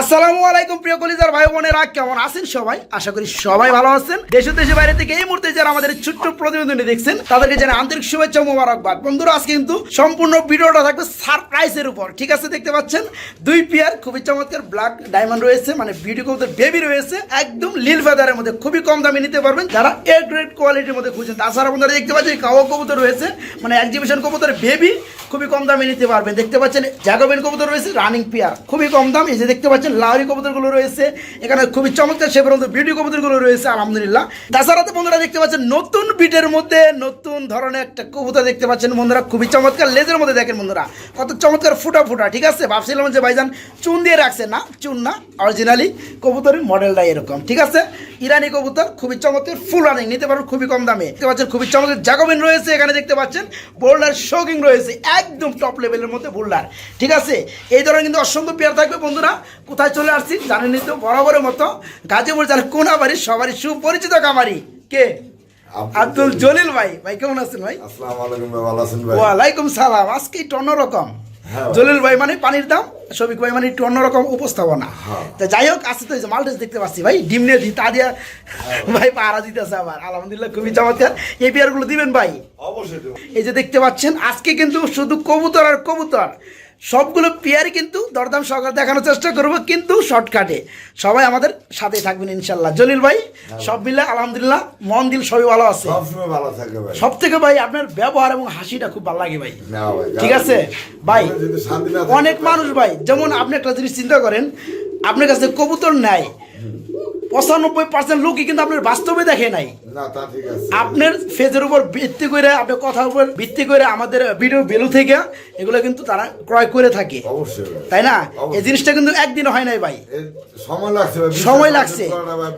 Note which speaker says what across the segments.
Speaker 1: আসসালামু আলাইকুম, প্রিয় কলিজার ভাই বোনেরা, কেমন আছেন সবাই? আশা করি সবাই ভালো আছেন। দেশে দেশে বাইরে থেকে এই মুহূর্তে যারা আমাদের ছোট্ট প্রতিবেদনটি দেখছেন, তাদেরকে জানাই আন্তরিক শুভেচ্ছা মোবারকবাদ। বন্ধুরা, আজকে কিন্তু সম্পূর্ণ ভিডিওটা থাকবে সারপ্রাইজের উপর, ঠিক আছে, দেখতে পাচ্ছেন? দুই পেয়ার, খুবই চমৎকার ব্ল্যাক ডায়মন্ড রয়েছে মানে ভিডিও কবুতর বেবি রয়েছে, একদম লীল ফেদারের মধ্যে খুবই কম দামে নিতে পারবেন, যারা এ গ্রেড কোয়ালিটির মধ্যে খুঁজছেন। তাছাড়া বন্ধুরা, দেখতে পাচ্ছেন কাওয়া কবুতর রয়েছে মানে এক্সিবিশন কবুতর বেবি খুবই কম দামে নিতে পারবেন। দেখতে পাচ্ছেন জ্যাগোবেন কবুতর রয়েছে রানিং পেয়ার খুবই কম দাম, এই যে দেখতে পাচ্ছেন লাউরি কবুতরগুলো রয়েছে, এখানে খুবই চমৎকার সে পর্যন্ত ভিডিও কবুতরগুলো রয়েছে, আলহামদুলিল্লাহ। তাছাড়া তো বন্ধুরা দেখতে পাচ্ছেন, নতুন বিটের মধ্যে নতুন ধরনের একটা কবুতর দেখতে পাচ্ছেন বন্ধুরা, খুবই চমৎকার লেজের মধ্যে দেখেন বন্ধুরা, কত চমৎকার ফুটা ফুটা, ঠিক আছে? ভাবছিলাম যে ভাইজান চুন দিয়ে রাখছে না, চুন না অরিজিনালি কবুতরের মডেলটা এরকম, ঠিক আছে? ইরানি কবুতর, খুবই চমৎকার ফুল রানিং নিতে পারবেন খুবই কম দামে। দেখতে পাচ্ছেন, খুবই চমৎকার, জাগোবিন রয়েছে, এখানে দেখতে পাচ্ছেন, বোল্ডার শোকিং রয়েছে, একদম টপ লেভেলের মধ্যে বোল্ডার, ঠিক আছে? এই ধরনের কিন্তু অসংখ্য পেয়ার থাকবে বন্ধুরা কোথায় চলে আসছি জানেনই তো বরাবরের মতো গাজীপুর যার কোনাবাড়ি সবারই সুপরিচিত কামারি কে? আব্দুল জলিল। ভাই। ভাই কেমন আছেন ভাই?
Speaker 2: আসসালামু আলাইকুম ভালো আছেন ভাই?
Speaker 1: ওয়ালাইকুম সালাম। আজকে একটু অন্যরকম।
Speaker 2: হ্যাঁ।
Speaker 1: জলিল ভাই মানে পানির দাম শফিক ভাই মানে একটু অন্যরকম উপস্থাপনা।
Speaker 2: হ্যাঁ।
Speaker 1: তা যাই হোক আজকে তো মালটেস দেখতে পাচ্ছি ভাই ডিম নিয়ে দিই তা দিয়া ভাই পাহারা দিতেছে আবার। আলহামদুলিল্লাহ খুবই চমৎকার। এই পেয়ারগুলো দিবেন ভাই?
Speaker 2: অবশ্যই
Speaker 1: এই যে দেখতে পাচ্ছেন আজকে কিন্তু শুধু কবুতর আর কবুতর। সবগুলো পেয়ারই কিন্তু দরদাম সহকারে দেখানোর চেষ্টা করব কিন্তু শর্টকাটে সবাই আমাদের সাথে থাকবেন ইনশাল্লাহ। জলিল ভাই সব মিলে আলহামদুলিল্লাহ মন দিল সবই ভালো আছে।
Speaker 2: সবসময় ভালো থাকে ভাই।
Speaker 1: সব থেকে ভাই আপনার ব্যবহার এবং হাসিটা খুব ভালো লাগে ভাই। ঠিক আছে? ভাই অনেক মানুষ ভাই যেমন আপনি একটা জিনিস চিন্তা করেন আপনার কাছে কবুতর নাই পঁচানব্বই পার্সেন্ট লোকই কিন্তু আপনার বাস্তবে দেখে নাই। আপনার ফেজের উপর ভিত্তি করে আপনার কথার উপর ভিত্তি করে আমাদের ভিডিও ভ্যালু থেকে এগুলো কিন্তু তারা ক্রয় করে থাকে। তাই না? এই জিনিসটা কিন্তু একদিন হয় নাই ভাই।
Speaker 2: সময় লাগছে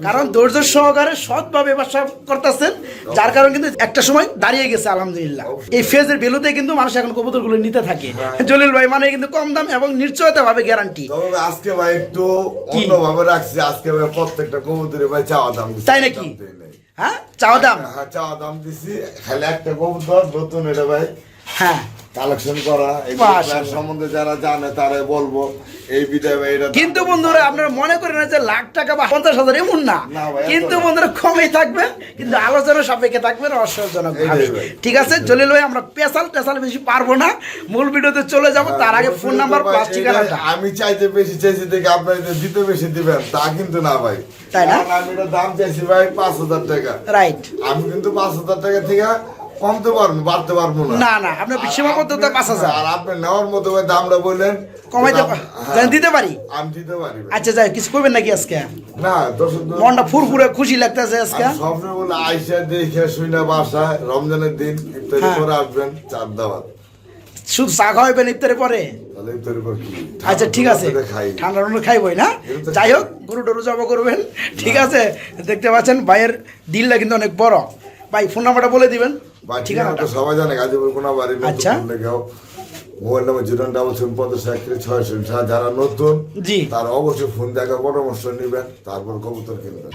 Speaker 1: কারণ ধৈর্য সহকারে সৎভাবে ব্যবসা করতেছেন যার কারণে কিন্তু একটা সময় দাঁড়িয়ে গেছে আলহামদুলিল্লাহ। এই ফেজের ভ্যালুতে কিন্তু মানুষ এখন কবুতরগুলো নিতে থাকে।
Speaker 2: হ্যাঁ।
Speaker 1: জলিল ভাই মানে কিন্তু কম দাম এবং নিশ্চয়তা ভাবে গ্যারান্টি
Speaker 2: আজকে ভাই একটু? অন্যভাবে রাখছি আজকে প্রত্যেকটা কবুতরে ভাই চাওয়া দাম।
Speaker 1: তাই নাকি? হ্যাঁ? চাওয়া দাম?
Speaker 2: হ্যাঁ চাওয়া দাম দিছি। খালি একটা কবুতর নতুন এটা ভাই।
Speaker 1: হ্যাঁ।
Speaker 2: কালেকশন করা সম্বন্ধে যারা জানে তারাই বলব এই বিদায় এটা
Speaker 1: কিন্তু বন্ধুরা আপনারা মনে করেন যে লাখ টাকা বা পঞ্চাশ হাজার এমন না।
Speaker 2: না ভাই, এত
Speaker 1: কিন্তু বন্ধুরা কমই থাকবে কিন্তু আলোচনা সাপেক্ষে থাকবে রহস্যজনক ভাবে
Speaker 2: এইটাই ভাই।
Speaker 1: ঠিক আছে জলিল ভাই আমরা পেশাল টেশাল বেশি পারব না। মূল ভিডিওতে চলে যাব তার আগে ফোন নাম্বার
Speaker 2: ভাই,
Speaker 1: প্লাস ঠিকানাটা।
Speaker 2: আমি চাইতে বেশি চাইছি দেখে আপনার দিতে বেশি দিবেন তা কিন্তু না ভাই।
Speaker 1: তাই না?
Speaker 2: আমি দাম চাইছি ভাই পাঁচ হাজার টাকা।
Speaker 1: রাইট
Speaker 2: আমি কিন্তু পাঁচ হাজার টাকা থেকে কমতে পারব বাড়তে পারব না।
Speaker 1: না না আপনার সীমাবদ্ধতা পাঁচ হাজার।
Speaker 2: আর আপনি নেওয়ার মতো দামটা বললেন
Speaker 1: কমাইতে
Speaker 2: হ্যাঁ,
Speaker 1: দিতে পারি?
Speaker 2: আমি দিতে পারি
Speaker 1: আচ্ছা যাই কিছু করবেন নাকি আজকে?
Speaker 2: না
Speaker 1: মনটা ফুরফুরে খুশি লাগতেছে আজকে।
Speaker 2: বলে আইসা দেখে রমজানের দিন ইফতারি
Speaker 1: হ্যাঁ।
Speaker 2: করে আসবেন চার দাওয়াত
Speaker 1: শুধু চা খাওয়াবেন ইফতারের পরে?
Speaker 2: তাহলে ইফতারি পর কি?
Speaker 1: আচ্ছা ঠিক আছে।
Speaker 2: ঠান্ডা খাই
Speaker 1: ঠান্ডা খাইবই না? যাই হোক গরু টরু জবা করবেন। ঠিক আছে দেখতে পাচ্ছেন ভাইয়ের দিলটা কিন্তু অনেক বড়। ভাই ফোন নাম্বারটা বলে দিবেন ঠিকানাটা
Speaker 2: সবাই জানে গাজীপুর কোনা বাড়ি
Speaker 1: আচ্ছা।
Speaker 2: Mobile number zero double seven পঞ্চাশ একত্রিশ ছয় শূন্য সাত। যারা নতুন
Speaker 1: জি।
Speaker 2: তারা অবশ্যই ফোন দেখা পরামর্শ নেবেন তারপর কবুতর কিনবেন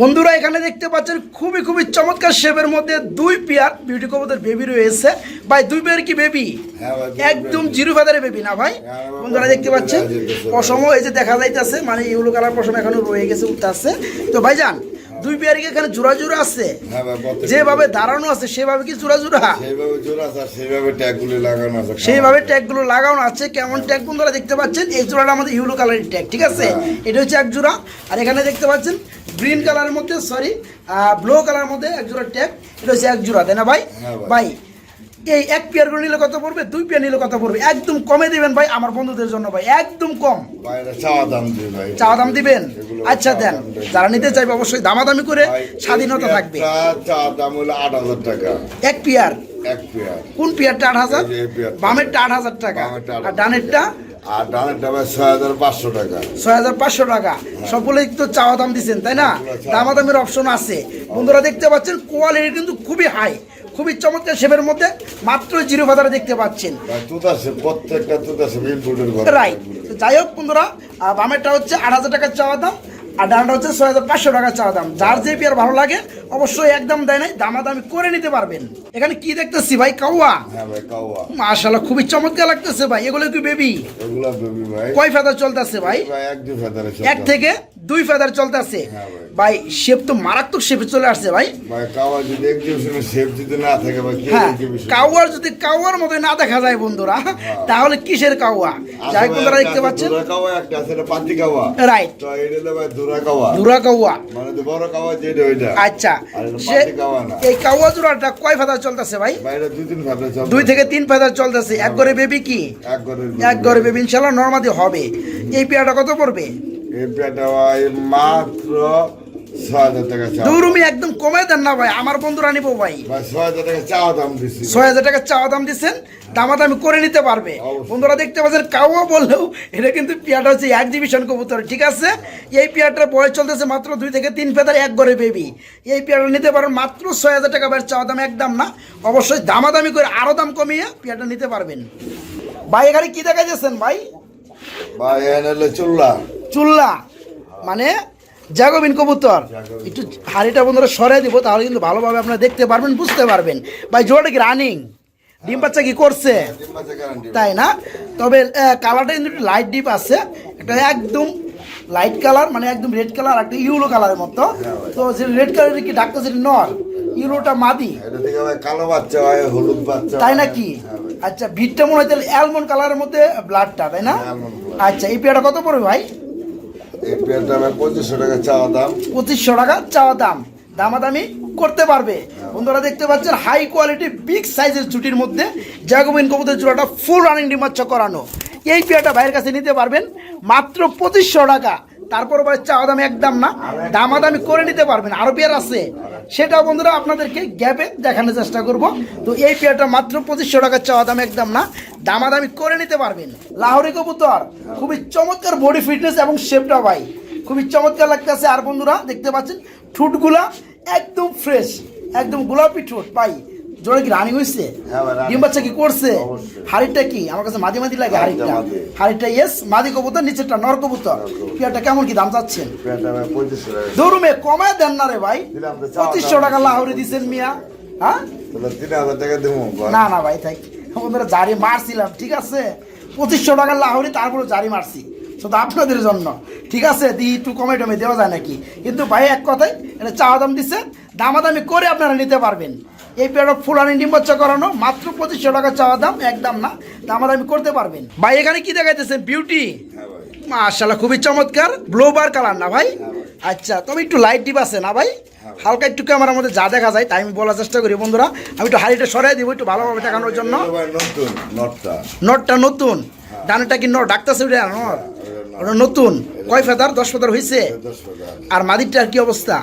Speaker 1: বন্ধুরা এখানে দেখতে পাচ্ছেন খুবই খুবই চমৎকার শেপের মধ্যে দুই পেয়ার বিউটি কবুতর বেবি রয়েছে। ভাই দুই পেয়ার কি বেবি
Speaker 2: হ্যাঁ ভাই,
Speaker 1: একদম। জিরো ফেদারে বেবি না ভাই?
Speaker 2: হ্যাঁ
Speaker 1: বন্ধুরা দেখতে পাচ্ছেন?
Speaker 2: যেতেছে ভাই।
Speaker 1: পশম এই যে দেখা যাইতেছে মানে ইউলো কালার পশম এখনও রয়ে গেছে উঠতে আসছে তো ভাইজান দুই পেয়ার কি এখানে জোড়া জোড়া আছে?
Speaker 2: হ্যাঁ ভাই
Speaker 1: যেভাবে দাঁড়ানো আছে সেভাবে কি জোড়া জোড়া?
Speaker 2: সেইভাবে জোড়া আছে ট্যাগগুলি লাগানো আছে
Speaker 1: সেইভাবে ট্যাগগুলো লাগানো আছে কেমন ট্যাগ বন্ধুরা দেখতে পাচ্ছেন? এই জোড়াটা আমাদের ইউলো কালারের ট্যাগ ঠিক আছে। এটা হচ্ছে এক জোড়া। আর এখানে দেখতে পাচ্ছেন গ্রিন কালারের মধ্যে সরি ব্লু কালারের মধ্যে এক জোড়া ট্যাগ এটা হচ্ছে এক জোড়া তাই না ভাই?
Speaker 2: হ্যাঁ ভাই।
Speaker 1: এই এক পেয়ার করে নিলে কত পড়বে? দুই পেয়ার নিলে কত পড়বে? একদম কমে দিবেন ভাই আমার বন্ধুদের জন্য ভাই একদম কম।
Speaker 2: চাওয়া দাম
Speaker 1: দিবেন? আচ্ছা দেন যারা নিতে চাইবে অবশ্যই দামাদামি করে স্বাধীনতা থাকবে।
Speaker 2: দাম হলো আট হাজার টাকা।
Speaker 1: এক পেয়ার
Speaker 2: এক পেয়ার
Speaker 1: কোন পেয়ারটা আট হাজার। বামেরটা আট হাজার টাকা। আর ডানেরটা
Speaker 2: আর ডানের ডাবে ছয় হাজার পাঁচশো টাকা।
Speaker 1: ছয় হাজার পাঁচশো টাকা। সকলেই তো চাওয়া দাম দিচ্ছেন তাই না? দামাদামের অপশন আছে। বন্ধুরা দেখতে পাচ্ছেন কোয়ালিটি কিন্তু খুবই হাই খুবই চমৎকার শেপের মধ্যে মাত্র জিরো বাজারে দেখতে পাচ্ছেন।
Speaker 2: প্রত্যেকটা
Speaker 1: রাইট যাই হোক বন্ধুরা বামেরটা হচ্ছে আট হাজার টাকার চাওয়া দাম আর ডানটা হচ্ছে ছয় হাজার পাঁচশো টাকা চা দাম। যার যে পেয়ার ভালো লাগে অবশ্যই একদম দেয় নাই দামাদামি করে নিতে পারবেন। এখানে কি দেখতেছি ভাই? কাউয়া
Speaker 2: হ্যাঁ
Speaker 1: মাশাল্লাহ খুবই চমৎকার লাগতেছে ভাই। এগুলো কি বেবি কয় ফেদার চলতেছে ভাই?
Speaker 2: এক
Speaker 1: থেকে দুই ফেদার চলতেছে।
Speaker 2: হ্যাঁ ভাই।
Speaker 1: শেপ তো মারাত্মক শেপে চলে আসছে ভাই।
Speaker 2: ভাই যদি
Speaker 1: হ্যাঁ কাউয়ার যদি কাউয়ার মতো না দেখা যায় বন্ধুরা তাহলে কিসের কাউয়া যাই বন্ধুরা দেখতে পাচ্ছেন? রাইট
Speaker 2: দুরা
Speaker 1: কাউয়া
Speaker 2: মানে
Speaker 1: আচ্ছা
Speaker 2: কাওয়া
Speaker 1: এই কাউয়া জোড়াটা কয় ফাদার চলতেছে ভাই?
Speaker 2: দুই
Speaker 1: থেকে তিন ফাদার চলতেছে। এক ঘরে বেবি কি?
Speaker 2: এক
Speaker 1: ঘরে বেবি ইনশাল্লাহ নর্মাদি হবে। এই পেয়ারটা কত পড়বে?
Speaker 2: এই পেটা মাত্র
Speaker 1: দৌড়ুমি একদম কমে দেন না ভাই আমার বন্ধুরা নিবো ভাই।
Speaker 2: ছয় হাজার টাকা চাওয়া দাম
Speaker 1: দিচ্ছেন দামাদামি করে নিতে পারবে। বন্ধুরা দেখতে পাচ্ছেন কাউয়া বললেও এটা কিন্তু পেয়ারটা হচ্ছে এক্সিবিশন কবুতর ঠিক আছে? এই পেয়ারটার বয়স চলতেছে মাত্র দুই থেকে তিন ফেদার এক ঘরে বেবি এই পেয়ারটা নিতে পারেন মাত্র ছয় হাজার টাকা বাইরের চাওয়া দাম একদম না। অবশ্যই দামাদামি করে আরও দাম কমিয়ে পেয়ারটা নিতে পারবেন। ভাই এখানে কি দেখা যাচ্ছেন ভাই
Speaker 2: ভাই চুল্লা।
Speaker 1: চুল্লা। মানে জাগবিন কবুতর। একটু হাড়িটা বন্ধুরা সরাই দিব তাহলে কিন্তু ভালোভাবে আপনারা দেখতে পারবেন বুঝতে পারবেন। ভাই জোড়াটা কি রানিং ডিম বাচ্চা কি করছে?
Speaker 2: গ্যারান্টি
Speaker 1: তাই না? তবে কালারটা কিন্তু একটু লাইট ডিপ আছে। এটা একদম লাইট কালার মানে একদম রেড কালার একটা ইউলো কালারের মতো। তো যে রেড কালারের কি ডাক্তার যেটা নর? ইউলোটা মাদি।
Speaker 2: ভাই কালো বাচ্চা হয় হলুদ বাচ্চা
Speaker 1: তাই
Speaker 2: হয়।
Speaker 1: নাকি?
Speaker 2: হ্যাঁ
Speaker 1: আচ্ছা ভিটটা মনে হয় তাহলে অ্যালমন্ড কালারের মধ্যে ব্লাডটা তাই না? আচ্ছা এই পেয়ারটা কত পড়বে ভাই?
Speaker 2: পঁচিশশো টাকা চাওয়া দাম।
Speaker 1: করতে পারবে। বন্ধুরা দেখতে পাচ্ছেন হাই কোয়ালিটি বিগ সাইজের ছুটির মধ্যে ফুল রানিং ডিমাচ্ছা করানো। এই পেয়ারটা ভাইয়ের কাছে নিতে পারবেন মাত্র পঁচিশশো টাকা। তারপর ভাই চাওয়া দাম একদম না। দামাদামি করে নিতে পারবেন। আরও পেয়ার আছে। সেটা বন্ধুরা আপনাদেরকে গ্যাপে দেখানোর চেষ্টা করব। তো এই পেয়ারটা মাত্র পঁচিশশো টাকা চাওয়া দাম একদম না। দামাদামি করে নিতে পারবেন। লাহোরি কবুতর, খুবই চমৎকার বডি ফিটনেস এবং শেপটা ভাই। খুবই চমৎকার লাগতেছে। আর বন্ধুরা দেখতে পাচ্ছেন, ঠুটগুলা একদম ফ্রেশ একদম গোলাপি ঠোঁট পাই জোরে কি রানিং হয়েছে
Speaker 2: হ্যাঁ
Speaker 1: ডিম বাচ্চা কি করছে? হাড়িটা কি? আমার কাছে মাঝে মাঝে লাগে
Speaker 2: হাড়িটা।
Speaker 1: হাড়িটা ইয়েস মাদি কবুতর নিচেরটা নর কবুতর। পেয়ারটা কেমন কি দাম চাচ্ছেন?
Speaker 2: টাকা।
Speaker 1: দৌড়ুমে কমায় দেন না রে ভাই। পঁচিশশো টাকা লাহোরি দিছেন মিয়া। হ্যাঁ?
Speaker 2: টাকা
Speaker 1: না না ভাই তাই বন্ধুরা জারি মারছিলাম ঠিক আছে? পঁচিশশো টাকার লাহোরি তারপরে জারি মারছি। শুধু আপনাদের জন্য। ঠিক আছে? দি একটু কমে টমে দেওয়া যায় নাকি? কিন্তু ভাই এক কথাই এটা চাওয়া দাম দিচ্ছে দামাদামি করে আপনারা নিতে পারবেন। এই পেয়ারটা ফুলানি ডিম বাচ্চা করানো মাত্র পঁচিশশো টাকা চাওয়া দাম একদম না। দামাদামি করতে পারবেন। ভাই এখানে কি দেখাইতেছেন? বিউটি
Speaker 2: হ্যাঁ
Speaker 1: মাশাল্লাহ খুবই চমৎকার। ব্লোবার কালার না ভাই? আচ্ছা তবে একটু লাইট ডিপ আছে না ভাই? হালকা একটু ক্যামেরার মধ্যে যা দেখা যায় তাই আমি বলার চেষ্টা করি বন্ধুরা। আমি একটু হাড়িটা সরাই দিব একটু ভালোভাবে দেখানোর জন্য।
Speaker 2: নটটা।
Speaker 1: নটটা নতুন? ডানেটা কি নট? ডাক্তার সেটা নট? ওটা নতুন। কয় ফেদার? দশ ফেদার হয়েছে আর মাদিরটার কি অবস্থা?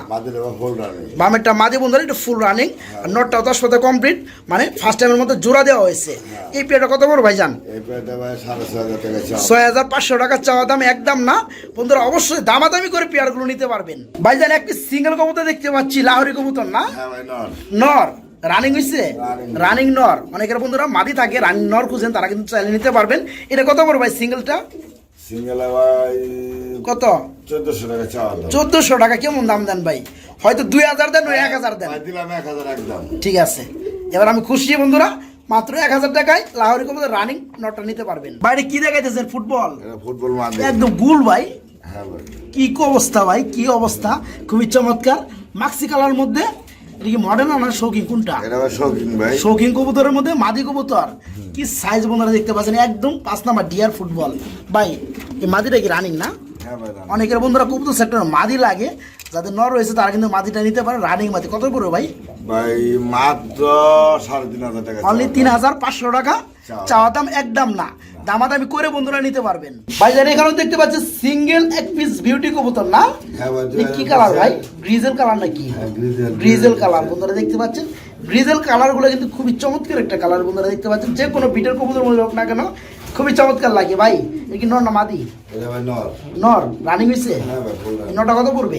Speaker 1: বামেরটা মাদি বন্ধুরা একটু ফুল রানিং আর নটটাও দশ ফেদার কমপ্লিট মানে ফার্স্ট টাইমের মধ্যে জোড়া দেওয়া হয়েছে। এই পেয়ারটা কত বড় ভাইজান?
Speaker 2: ছয় হাজার
Speaker 1: পাঁচশো টাকা চাওয়া দাম একদম না। বন্ধুরা অবশ্যই দামাদামি করে পেয়ারগুলো নিতে পারবেন। ভাইজান একটি সিঙ্গেল কবুতর দেখতে পাচ্ছি লাহোরি কবুতর না?
Speaker 2: হ্যাঁ
Speaker 1: নর। রানিং হয়েছে রানিং নর। অনেকের বন্ধুরা মাদি থাকে রানিং নর খুঁজেন তারা কিন্তু চাইলে নিতে পারবেন। এটা কত বড় ভাই সিঙ্গেলটা
Speaker 2: সিঙ্গেল ভাই
Speaker 1: কত?
Speaker 2: চোদ্দশো টাকা চাওয়া
Speaker 1: চোদ্দশো টাকা কেমন দাম দেন ভাই? হয়তো দুই হাজার দেন ওই এক হাজার দেন।
Speaker 2: দিলাম এক হাজার একদম।
Speaker 1: ঠিক আছে। এবার আমি খুশি বন্ধুরা মাত্র এক হাজার টাকায় লাহোরি কবুতর রানিং নটটা নিতে পারবেন। বাইরে কি দেখাইতেছেন? ফুটবল।
Speaker 2: ফুটবল
Speaker 1: একদম গুল ভাই।
Speaker 2: হ্যাঁ
Speaker 1: কি অবস্থা ভাই কি অবস্থা? খুবই চমৎকার। মাক্সি কালার মধ্যে এটা কি মডার্ন না শৌখিন? কোনটা?
Speaker 2: শৌখিন ভাই।
Speaker 1: শৌখিন কবুতরের মধ্যে মাদি কবুতর। কি সাইজ বন্ধুরা দেখতে পাচ্ছেন? একদম পাঁচ নাম্বার ডিয়ার ফুটবল ভাই এই মাদিটা কি রানিং না?
Speaker 2: হ্যাঁ।
Speaker 1: অনেকের বন্ধুরা কবুতর সেক্টর মাদি লাগে যাদের নর রয়েছে তারা কিন্তু মাদিটা নিতে পারে রানিং মাদি। কত করে ভাই?
Speaker 2: ভাই মাত্র সাড়ে তিন হাজার টাকা
Speaker 1: অনলি তিন হাজার পাঁচশো টাকা
Speaker 2: চাওয়া
Speaker 1: দাম। একদম না। দামাদামি করে বন্ধুরা নিতে পারবেন। ভাই জানি এখানেও দেখতে পাচ্ছি সিঙ্গেল এক পিস বিউটি কবুতর না?
Speaker 2: হ্যাঁ
Speaker 1: কি কালার ভাই? গ্রিজেল কালার নাকি?
Speaker 2: হ্যাঁ,
Speaker 1: গ্রিজেল কালার বন্ধুরা দেখতে পাচ্ছেন? গ্রিজেল কালারগুলো কিন্তু খুবই চমৎকার একটা কালার বন্ধুরা দেখতে পাচ্ছেন। যে কোনো বিটের কবুতর মধ্যে হোক না কেন খুবই চমৎকার লাগে ভাই। এটা কি নর না মাদি?
Speaker 2: নর।
Speaker 1: রানিং হয়েছে
Speaker 2: হ্যাঁ
Speaker 1: নটা কত পড়বে?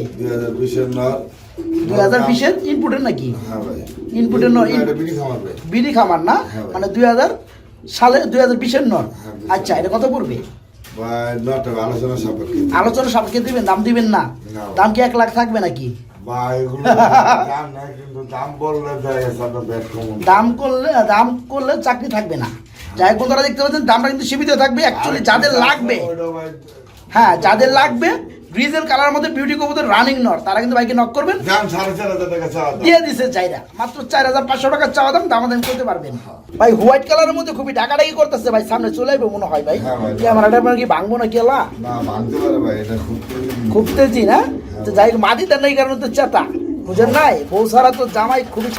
Speaker 2: দুই হাজার বিশের
Speaker 1: ইনপুটের নাকি?
Speaker 2: হ্যাঁ
Speaker 1: ইনপুটের নর
Speaker 2: বিড়ি খামার
Speaker 1: না?
Speaker 2: হ্যাঁ
Speaker 1: মানে দুই হাজার সালে দুই হাজার বিশের নর।
Speaker 2: হ্যাঁ,
Speaker 1: আচ্ছা এটা কত পড়বে?
Speaker 2: আলোচনা সাপেক্ষে।
Speaker 1: দিবেন দাম দিবেন না। দাম কি এক লাখ থাকবে নাকি?
Speaker 2: দাম
Speaker 1: করলে দাম করলে চাকরি থাকবে না। যাই বন্ধুরা দেখতে পাচ্ছেন দামটা কিন্তু সীমিত থাকবে। অ্যাকচুয়ালি যাদের লাগবে হ্যাঁ যাদের লাগবে গ্রিজেল কালার মধ্যে বিউটি কবুতর রানিং নর তারা কিন্তু বাইকে নক করবেন। দিয়ে দিছে চাইরা। মাত্র চার হাজার পাঁচশো টাকা চাওয়া দাম দাম দাম করতে পারবেন। ভাই হোয়াইট কালারের মধ্যে খুবই ডাকাডাকি করতেছে ভাই সামনে চলে আসবে মনে হয় ভাই।
Speaker 2: হ্যাঁ।
Speaker 1: ক্যামেরাটা আপনার কি ভাঙবো না কেলা
Speaker 2: না ভাঙতে পারে ভাই এটা খুব
Speaker 1: খুব তেজি না? তো যাই মাদি তার নাই কারণ তো চেতা। বুঝেন নাই? বউ সারা তো জামাই খুবই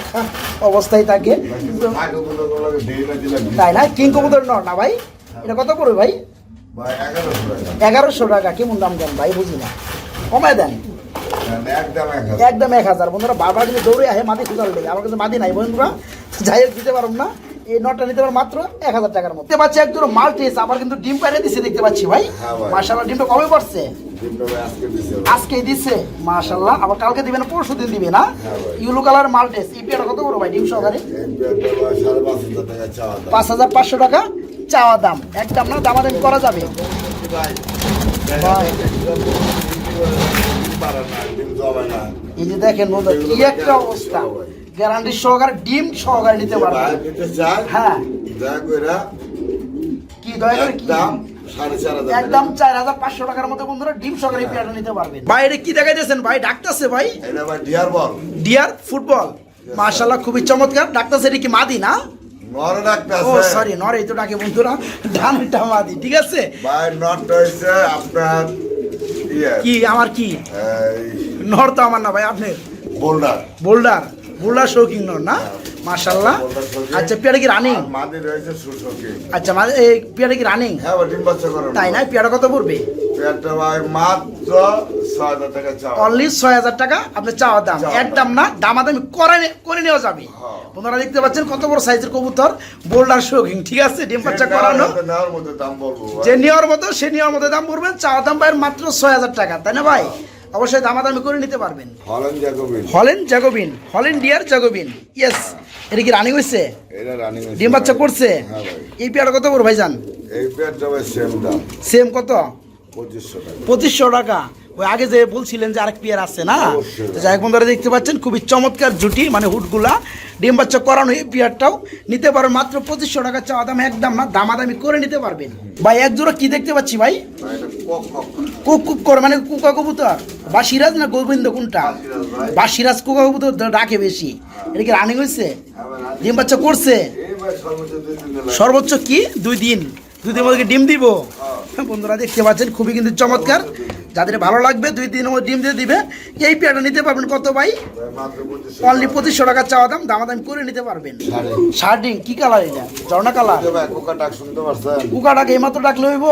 Speaker 1: অবস্থায় থাকে। তাই না? কিং কবুতর নর না ভাই? এটা কত পড়বে ভাই?
Speaker 2: এগারোশো টাকা।
Speaker 1: কেমন দাম দেন ভাই? বুঝি না। কমায় দেন।
Speaker 2: একদম এক হাজার।
Speaker 1: বন্ধুরা বারবার কিন্তু দৌড়ে আহে মাদি খুঁজার লেগে আমার কিন্তু মাদি নাই বন্ধুরা। যাই দিতে পারব না। এই নটটা নিতে পারো মাত্র এক হাজার টাকার মধ্যে। পাচ্ছি একদম মাল্টিস আবার কিন্তু ডিম পাইরে দিচ্ছে দেখতে পাচ্ছি ভাই।
Speaker 2: হ্যাঁ।
Speaker 1: মার্শাল্লাহ ডিমটা কবে পড়ছে?
Speaker 2: আজকে
Speaker 1: আজকেই দিচ্ছে মার্শাল্লাহ আবার কালকে দিবে না পরশু দিন দিবে না। Yellow colour Maltese. ইপিআর কত বড় ভাই? ডিম সহকারে?
Speaker 2: এই পাঁচ হাজার দাম
Speaker 1: পাঁচশো টাকা চাওয়া দাম। একদম না দামাদামি করা যাবে। এই যে দেখেন কি একটা অবস্থা। গ্যারান্টি সহকারে ডিম সহকারে নিতে
Speaker 2: চায়,
Speaker 1: হ্যাঁ। কি দয়া করে কি?
Speaker 2: হাজার
Speaker 1: একদম চার হাজার পাঁচশো টাকার মধ্যে বন্ধুরা ডিম পেয়ারটা নিতে পারবেন। বাইরে কি দেখাইতেছেন? ভাই ডাকতেছে ভাই।
Speaker 2: এটা ভাই ডিয়ার বল।
Speaker 1: Deer football. মার্শাল্লাহ খুবই চমৎকার। ডাকতেছে এটা কি মাদি না? ও সরি নরে তো ডাকে বন্ধুরা। ডানটা মাদি ঠিক আছে?
Speaker 2: ভাই হইছে আপনার ইয়ে।
Speaker 1: কি আমার কি? নর তো আমার না ভাই আপনি
Speaker 2: বোল্ডার।
Speaker 1: বোল্ডার। বোল্ডার শৌকিং নর না? মার্শাল্লাহ আচ্ছা পেয়ারা কি রানিং
Speaker 2: মাদি রয়েছে
Speaker 1: আচ্ছা মাদি এই পেয়ারা কি রানিং
Speaker 2: হ্যাঁ ডিম বাচ্চা করো।
Speaker 1: তাই না? পেয়ারা কত পড়বে?
Speaker 2: ভাই মাত্র ছয় হাজার টাকা চাও
Speaker 1: অনলি ছয় হাজার টাকা আপনার চাওয়া দাম। একদম না দামাদামি করে করে নেওয়া যাবে। আপনারা দেখতে পাচ্ছেন কত বড় সাইজের কবুতর? বোল্ডার শৌকিং ঠিক আছে? ডিম বাচ্চা করানো। যে নেওয়ার মতো সে নেওয়ার মতো দাম পড়বেন চাওয়া দাম পাবেন মাত্র ছয় হাজার টাকা। তাই না ভাই? অবশ্যই দামাদামি করে নিতে পারবেন।
Speaker 2: হলেন জ্যাকোবিন।
Speaker 1: হলেন জাগোবিন হলেন ডিয়ার জাগোবিন ইয়েস এটা কি রানিং হয়েছে?
Speaker 2: এটা রানিং
Speaker 1: ডিম বাচ্চা করছে
Speaker 2: হ্যাঁ
Speaker 1: এই পেয়ারা কত বড় ভাইজান?
Speaker 2: এই পেয়ারটা সেম দাম।
Speaker 1: সেম কত?
Speaker 2: পঁচিশশো টাকা।
Speaker 1: পঁচিশশো টাকা। ওই আগে যে বলছিলেন যে আরেক পেয়ার আছে না তো যাই বন্ধুরা দেখতে পাচ্ছেন খুবই চমৎকার জুটি মানে হুটগুলা ডিম বাচ্চা করানো এই পেয়ারটাও নিতে পারো মাত্র পঁচিশশো টাকা চাওয়া দাম একদম না দামাদামি করে নিতে পারবেন। ভাই এক জোড়া কি দেখতে পাচ্ছি ভাই?
Speaker 2: কক কক
Speaker 1: করে মানে কুকা কবুতর। বা সিরাজ না গোবিন্দ কোনটা? বা সিরাজ কুকা কবুতর ডাকে বেশি। এটা কি রানিং হয়েছে?
Speaker 2: হ্যাঁ।
Speaker 1: ডিম বাচ্চা করছে?
Speaker 2: সর্বোচ্চ দিন
Speaker 1: কি? দুই দিন। দুই মধ্যে ডিম দিব? বন্ধুরা দেখতে পাচ্ছেন খুবই কিন্তু চমৎকার। যাদের ভালো লাগবে দুই তিন মধ্যে ডিম দিয়ে দিবে। এই পেয়ারটা নিতে পারবেন কত ভাই? অনলি পঁচিশশো টাকা চাওয়া দাম দামাদামি করে নিতে পারবেন। শার্টিং কি কালার এটা? ঝর্ণা কালার
Speaker 2: ভাই ডাক
Speaker 1: এইমাত্র ডাকলে হইব।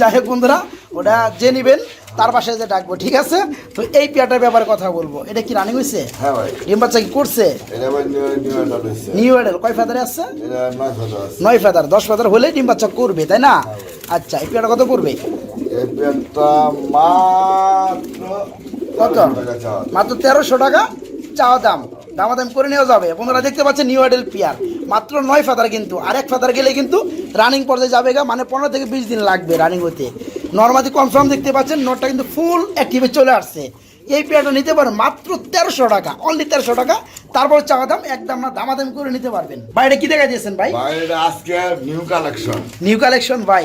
Speaker 1: যাই হোক বন্ধুরা ওটা যে নিবেন তার পাশে যে ডাকবো ঠিক আছে? তো এই পেয়ারটার ব্যাপারে কথা বলব। এটা কি রানিং হয়েছে
Speaker 2: হ্যাঁ
Speaker 1: ডিম বাচ্চা কি করছে?
Speaker 2: নিউ
Speaker 1: এডেল কয় ফেদারে
Speaker 2: আছে?
Speaker 1: নয় ফেদার দশ ফেদার হলে ডিম বাচ্চা করবে তাই না? আচ্ছা এই পেয়ারটা কত পড়বে?
Speaker 2: এই মাত্র
Speaker 1: কত?
Speaker 2: তেরোশো টাকা চাওয়া
Speaker 1: মাত্র তেরোশো টাকা চাওয়া দাম। দামাদাম করে নেওয়া যাবে। আপনারা দেখতে পাচ্ছেন নিউ আইডেল পিয়ার। মাত্র নয় ফাদার কিন্তু। আর এক ফাদার গেলে কিন্তু রানিং পর্যায়ে যাবে গা মানে পনেরো থেকে বিশ দিন লাগবে রানিং হতে। নর্মালি কনফার্ম দেখতে পাচ্ছেন নোটটা কিন্তু ফুল অ্যাক্টিভে চলে আসছে। এই পেয়ারটা নিতে পারেন মাত্র তেরোশো টাকা অনলি তেরোশো টাকা। তারপর চাওয়া দাম একদম না দামাদামি করে নিতে পারবেন। বাইরে কি দেখা দিয়েছেন ভাই?
Speaker 2: আজকে নিউ কালেকশন
Speaker 1: নিউ কালেকশন ভাই।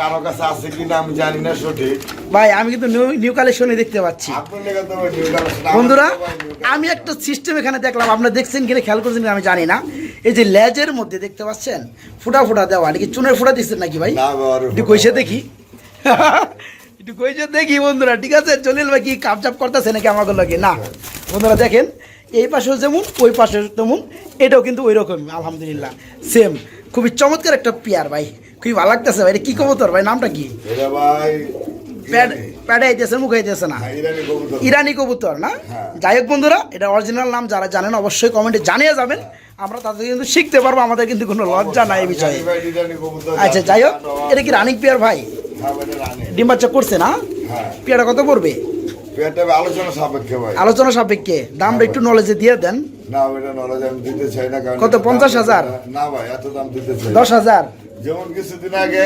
Speaker 2: কারও কাছে আছে কিনা আমি জানি না সঠিক।
Speaker 1: ভাই আমি কিন্তু নিউ কালেকশনই দেখতে পাচ্ছি। বন্ধুরা আমি একটা সিস্টেম এখানে দেখলাম আপনারা দেখছেন কিনা খেয়াল করছেন কিনা আমি জানি না। এই যে লেজের মধ্যে দেখতে পাচ্ছেন ফুটা ফুটা দেওয়া নাকি চুনের ফুটা দিচ্ছেন নাকি ভাই? একটু কইসে দেখি। একটু কইসে দেখি বন্ধুরা ঠিক আছে? জলিল ভাই কি কাপ চাপ করতেছে নাকি আমাকে লাগে? না। বন্ধুরা দেখেন এই পাশেও যেমন ওই পাশে তেমন এটাও কিন্তু ওই রকমই আলহামদুলিল্লাহ সেম খুবই চমৎকার একটা পেয়ার ভাই খুবই ভালো লাগতেছে ভাই এটা কি কবুতর ভাই নামটা কি?
Speaker 2: এটা ভাই
Speaker 1: প্যাড প্যাডে আইতেছে মুখে আইতেছে না।
Speaker 2: হ্যাঁ, ইরানি কবুতর।
Speaker 1: না?
Speaker 2: হ্যাঁ।
Speaker 1: যাই হোক বন্ধুরা এটা অরিজিনাল নাম যারা জানেন অবশ্যই কমেন্টে জানিয়ে যাবেন। আমরা তাদের কিন্তু শিখতে পারব আমাদের কিন্তু কোনো লজ্জা নাই এই বিষয়ে। আচ্ছা যাই হোক এটা কি রানিং পেয়ার ভাই। ডিম বাচ্চা করছে না? পেয়ারা কত পড়বে?
Speaker 2: আলোচনা সাপেক্ষে ভাই।
Speaker 1: আলোচনা সাপেক্ষে। দামটা একটু নলেজে দিয়ে দেন।
Speaker 2: না ওইটা নলেজ আমি দিতে চাই না
Speaker 1: কত,
Speaker 2: পঞ্চাশ
Speaker 1: হাজার?
Speaker 2: না ভাই এত দাম দিতে চাই।
Speaker 1: দশ হাজার।
Speaker 2: যেমন কিছুদিন আগে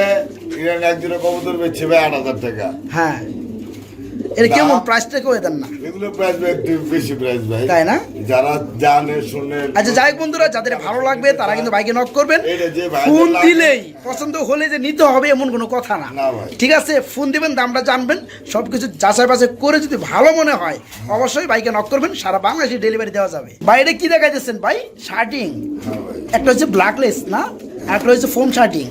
Speaker 2: ইরান একজোড়া কবুতর বেচছে ভাই আট হাজার টাকা।
Speaker 1: হ্যাঁ। এটা কেমন প্রাইসটা কয়ে দেন না?
Speaker 2: এগুলো প্রাইস একটু বেশি প্রাইস ভাই।
Speaker 1: তাই না?
Speaker 2: যারা জানে শুনে
Speaker 1: আচ্ছা যাই বন্ধুরা যাদের ভালো লাগবে তারা কিন্তু বাইকে নক করবেন। ফোন দিলেই পছন্দ হলে যে নিতে হবে এমন কোনো কথা না। ঠিক আছে? ফোন দিবেন দামটা জানবেন। সব কিছু যাচাই বাছাই করে যদি ভালো মনে হয় অবশ্যই বাইকে নক করবেন। সারা বাংলাদেশে ডেলিভারি দেওয়া যাবে। বাইরে কি দেখাইতেছেন ভাই? শার্টিং।
Speaker 2: হ্যাঁ
Speaker 1: একটা হচ্ছে ব্ল্যাকলেস না? একটা হচ্ছে ফোম শার্টিং।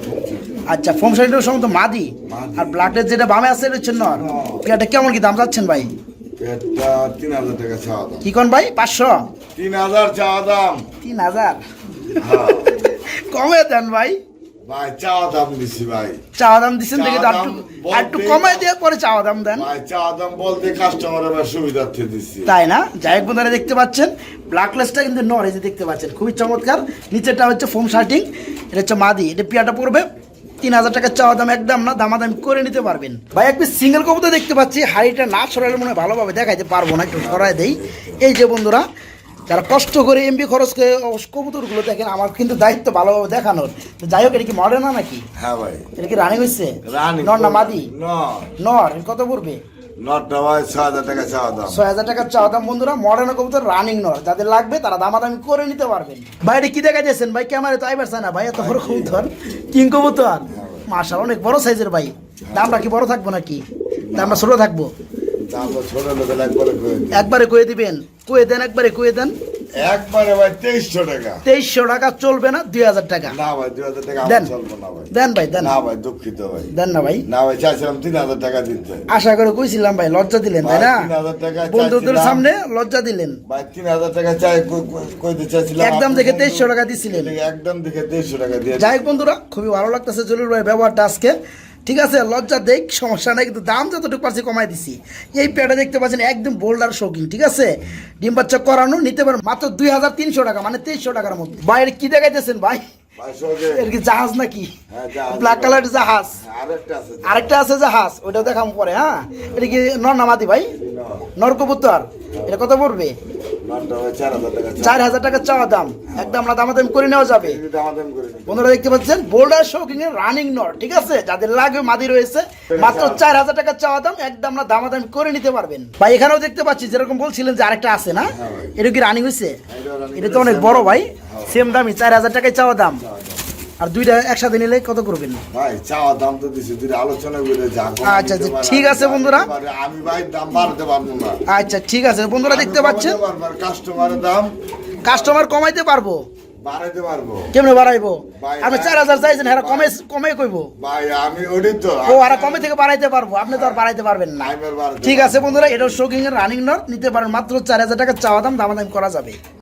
Speaker 1: আচ্ছা ফোম শার্টিং সম্ভবত মাদি।
Speaker 2: মাদি।
Speaker 1: আর ব্ল্যাকলেস যেটা বামে আছে এটা হচ্ছে নর। এটা কেমন কি দাম যাচ্ছেন ভাই? কি কোন ভাই? পাঁচশো?
Speaker 2: তিন হাজার চাওয়া দাম।
Speaker 1: তিন হাজার?
Speaker 2: হ্যাঁ।
Speaker 1: কমে দেন ভাই।
Speaker 2: ভাই চাওয়া দাম দিছি ভাই।
Speaker 1: চাওয়া দাম দিচ্ছেন দেখে তো একটু একটু কমাই দিয়ে পরে চাওয়া দাম দেন।
Speaker 2: ভাই চাওয়া দাম বলতে কাস্টমারের সুবিধার্থে দিছি।
Speaker 1: তাই না? যাই বন্ধুরা দেখতে পাচ্ছেন ব্ল্যাকলেসটা কিন্তু নর এই যে দেখতে পাচ্ছেন। খুবই চমৎকার। নিচেরটা হচ্ছে ফোম শার্টিং এটা হচ্ছে মাদি। এটা পিয়াটা পড়বে তিন হাজার টাকার চাওয়া দাম একদম না দামাদামি করে নিতে পারবেন। ভাই একটু সিঙ্গেল কবুতর দেখতে পাচ্ছি। হাড়িটা না সরালে মনে হয় ভালোভাবে দেখাইতে পারব না একটু সরাই দেই। এই যে বন্ধুরা যারা কষ্ট করে এমবি খরচ করে কবুতরগুলো দেখেন আমার কিন্তু দায়িত্ব ভালোভাবে দেখানোর। যাই হোক এটা কি মডেল না নাকি?
Speaker 2: হ্যাঁ ভাই।
Speaker 1: এটা কি রানিং হয়েছে নর না মাদি?
Speaker 2: নর।
Speaker 1: কত পড়বে?
Speaker 2: হাজার টাকা চাওয়া দাম
Speaker 1: ছয় হাজার টাকার চাওয়া দাম বন্ধুরা মডার্ন কবুতর রানিং যাদের লাগবে তারা দামাদামি করে নিতে পারবেন ভাই এটা কি দেখা যাচ্ছেন ভাই ক্যামেরা তো আইবার না ভাই এত বড় কবুতর। কিং কবুতর। মাশা অনেক বড় সাইজের ভাই। দামটা কি বড় থাকব নাকি? দামটা ছোট থাকব?
Speaker 2: তারপর ছোট লোকের একবারে
Speaker 1: কয়ে দিবেন। কয়ে দেন একবারে কয়ে দেন।
Speaker 2: একবারে ভাই তেইশশো টাকা।
Speaker 1: তেইশশো টাকা চলবে না দুই হাজার টাকা।
Speaker 2: না ভাই দুই হাজার টাকা
Speaker 1: দেন।
Speaker 2: চলবো না ভাই।
Speaker 1: দেন ভাই দেন।
Speaker 2: না ভাই দুঃখিত ভাই।
Speaker 1: দেন না ভাই।
Speaker 2: না ভাই চাইছিলাম তিন হাজার টাকা দিতে।
Speaker 1: আশা করে কইছিলাম ভাই লজ্জা দিলেন তাই না?
Speaker 2: ভাই, 3000 টাকা
Speaker 1: বন্ধুদের সামনে লজ্জা দিলেন।
Speaker 2: ভাই তিন হাজার টাকা চাই কই- কই- কইতে চাইছিলাম
Speaker 1: একদম দেখে তেইশশো টাকা দিছিলেন।
Speaker 2: একদম দেখে তেইশশো টাকা দিয়ে
Speaker 1: যাই বন্ধুরা খুবই ভালো লাগতেছে জলিল ভাই ব্যবহারটা আজকে। ঠিক আছে, লজ্জা দেখ, সমস্যা নাই, কিন্তু দাম যতটুকু পারছি কমাই দিছি। এই প্যাডে দেখতে পাচ্ছেন, একদম বোল্ডার শৌখিন, ঠিক আছে? ডিম বাচ্চা করানো, নিতে পারেন মাত্র দুই হাজার তিনশো টাকা মানে তেইশশো টাকার মধ্যে বাইরে কি দেখাইতেছেন ভাই
Speaker 2: ভাই?
Speaker 1: এর কি জাহাজ নাকি?
Speaker 2: হ্যাঁ,
Speaker 1: ব্ল্যাক কালার জাহাজ।
Speaker 2: আরেকটা আছে
Speaker 1: আছে জাহাজ ওইটাও দেখাম পরে হ্যাঁ? এটা কি নর নামাদি ভাই? নর। কবুতর। এটা কত পড়বে?
Speaker 2: চার হাজার টাকা
Speaker 1: চাওয়া। দাম। একদম না দামাদামি করে নেওয়া যাবে। বন্ধুরা দেখতে পাচ্ছেন বোল্ডার শৌকিং এর রানিং নট ঠিক আছে? যাদের লাগবে মাদি রয়েছে মাত্র চার হাজার টাকা চাওয়া দাম একদম না দামাদামি করে নিতে পারবেন। ভাই এখানেও দেখতে পাচ্ছি যেরকম বলছিলেন যে আরেকটা আছে না?
Speaker 2: হ্যাঁ
Speaker 1: এটা কি রানিং হয়েছে এটা তো অনেক বড় ভাই।
Speaker 2: হ্যাঁ।
Speaker 1: সেম দামই চার হাজার টাকায় চাওয়া দাম। আর দুইটা একসাথে নিলে কত করবেন?
Speaker 2: ভাই চাওয়া দাম তো দিছি দুটো আলোচনা করে যা
Speaker 1: আচ্ছা, আচ্ছা, ঠিক আছে
Speaker 2: আমি
Speaker 1: বন্ধুরা।
Speaker 2: আমি ভাই দাম বাড়াতে পারব না।
Speaker 1: আচ্ছা ঠিক আছে বন্ধুরা দেখতে পাচ্ছেন?
Speaker 2: কাস্টমারের দাম
Speaker 1: কাস্টমার কমাইতে পারব।
Speaker 2: বাড়াইতে পারব।
Speaker 1: কেমনে বাড়াইবো? আপনি চার হাজার চাইছেন হ্যাঁ কমে কমে কইবো।
Speaker 2: ভাই আমি ওটি তো
Speaker 1: ও আর কমে থেকে বাড়াইতে পারব আপনি তো আর বাড়াইতে পারবেন না।
Speaker 2: আমি
Speaker 1: ঠিক আছে বন্ধুরা এটা শোকিং এর রানিং নট নিতে পারেন মাত্র চার হাজার টাকা চাওয়া দাম দামাদাম করা যাবে।